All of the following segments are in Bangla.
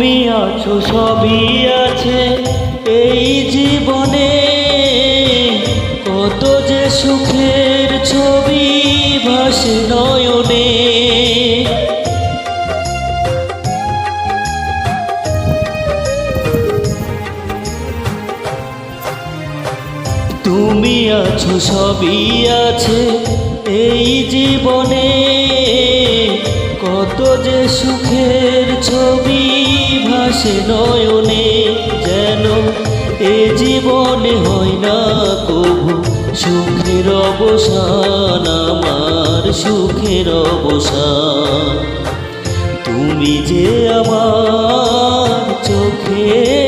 তুমি আছো, সবই আছে এই জীবনে। কত যে সুখের ছবি ভাসে নয়নে। তুমি আছো, সবই আছে এই জীবনে। কত যে সুখের ছবি ভাসে নয়নে যেন এ জীবনে হয় না কবু সুখের অবসান, আমার সুখের অবসান। তুমি যে আমার চোখের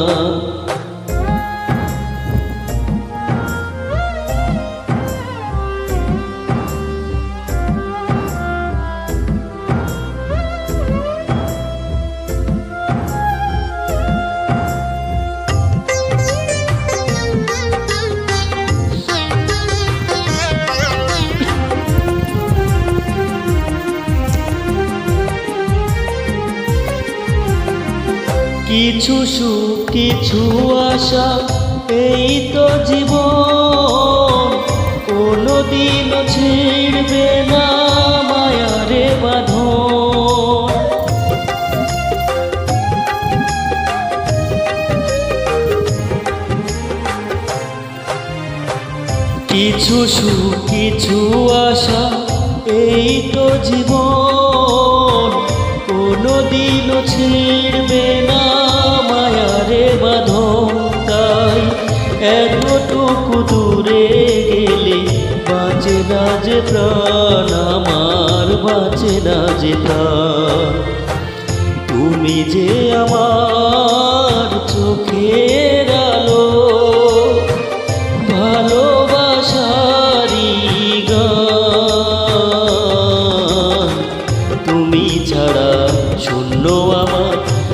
কিছু সুখ, কিছু আশা, এই তো জীবন। কোনো দিন ছিড়বে না মায়ারে বাঁধন। কিছু সুখ, কিছু আশা, এই তো জীবন। কোনো দিন এতটুকু দূরে গেলে বাঁচে না যে প্রাণ, আমার বাঁচে না যে প্রাণ। তুমি যে আমার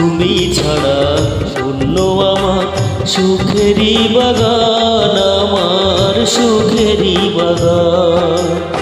তুমি ছাড়া শূন্য আমার সুখেরি বাগান আমার সুখেরই বাগান।